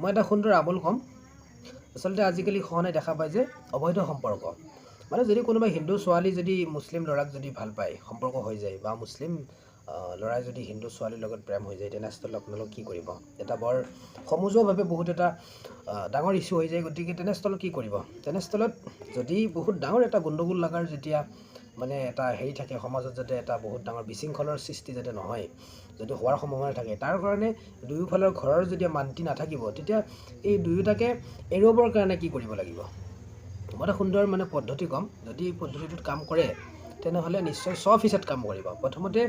মই এটা সুন্দৰ আমোল ক'ম। আচলতে আজিকালি সঘনাই দেখা পায় যে অবৈধ সম্পৰ্ক। মানে যদি কোনোবা হিন্দু ছোৱালী যদি মুছলিম ল'ৰাক যদি ভাল পায় সম্পৰ্ক হৈ যায় বা মুছলিম ল'ৰাই যদি হিন্দু ছোৱালীৰ লগত প্ৰেম হৈ যায় তেনেস্থলত আপোনালোক কি কৰিব? এটা বৰ সমজুৱাভাৱে বহুত এটা ডাঙৰ ইছ্যু হৈ যায় গতিকে তেনেস্থলত কি কৰিব? তেনেস্থলত যদি বহুত ডাঙৰ এটা গণ্ডগোল লগাৰ যেতিয়া মানে এটা হেৰি থাকে সমাজত যাতে এটা বহুত ডাঙৰ বিশৃংখলৰ সৃষ্টি যাতে নহয় যদি হোৱাৰ সম্ভাৱনা থাকে। তাৰ কাৰণে দুয়োফালৰ ঘৰৰ যেতিয়া মান্তি নাথাকিব তেতিয়া এই দুয়োটাকে এৰুৱাবৰ কাৰণে কি কৰিব লাগিব? মই এটা সুন্দৰ মানে পদ্ধতি ক'ম। যদি এই পদ্ধতিটোত কাম কৰে তেনেহ'লে নিশ্চয় চব হিচাত কাম কৰিব। প্ৰথমতে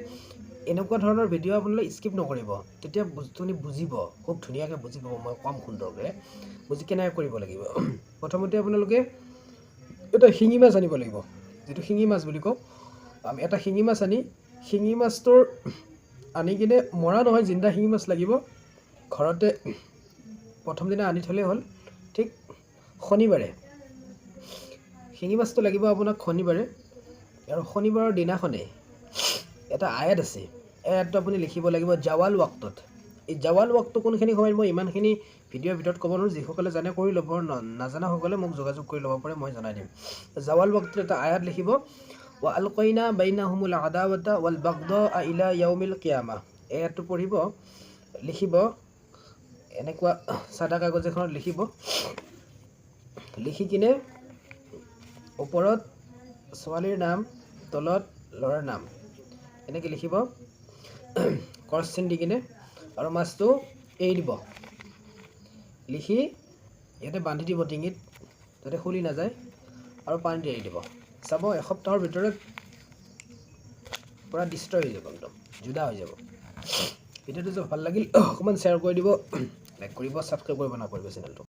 এনেকুৱা ধৰণৰ ভিডিঅ' আপোনালোকে স্কিপ নকৰিব। তেতিয়া বস্তুখিনি বুজিব খুব ধুনীয়াকৈ বুজি পাব মই ক'ম সুন্দৰকৈ। বুজি কেনেকৈ কৰিব লাগিব? প্ৰথমতে আপোনালোকে এটা শিঙি মাছ আনিব লাগিব। যিটো শিঙি মাছ বুলি কওঁ আমি এটা শিঙি মাছ আনি শিঙি মাছটোৰ আনি কিনে মৰা নহয় জিন্দা শিঙি মাছ লাগিব ঘৰতে প্ৰথম দিনা আনি থ'লেই হ'ল ঠিক শনিবাৰে। শিঙি মাছটো লাগিব আপোনাক শনিবাৰে আৰু শনিবাৰৰ দিনাখনেই এটা আয়াত আছে এই আয়াতটো আপুনি লিখিব লাগিব জাৱাল ৱাক্তত। জাৱাল ৱাক্তটো কোনখিনি সময়ত মই ইমানখিনি ভিডিঅ'ৰ ভিতৰত ক'ব নোৱাৰোঁ যিসকলে জানে কৰি ল'ব নাজানাসকলে মোক যোগাযোগ কৰি ল'ব পাৰে মই জনাই দিম। জাৱাল ৱাক্তত এটা আয়াত লিখিব ৱা আল কইনা বাইনাহুমুল আদাৱতা ৱাল বাগদ ইলা য়াউমিল কিয়ামা। এই আয়াতটো পঢ়িব লিখিব এনেকুৱা চাদা কাগজ এখনত লিখিব। লিখি কিনে ওপৰত ছোৱালীৰ নাম তলত ল'ৰাৰ নাম এনেকৈ লিখিব। ক্ৰছ চিন দি কিনে। আৰু মাছটো এৰি দিব। লিখি ইয়াতে বান্ধি দিব ডিঙিত, যাতে খুলি নাযায় আৰু পানীত এৰি দিব। চাব, এসপ্তাহৰ ভিতৰত পূৰা ডিষ্ট্ৰয় হৈ যাব একদম, জুদা হৈ যাব। ভিডিঅ'টো যদি ভালো লাগিল অকণমান শ্বেয়াৰ কৰি দিব। লাইক কৰিব ছাবস্ক্ৰাইব কৰিব নাপাহৰিব চেনেলটো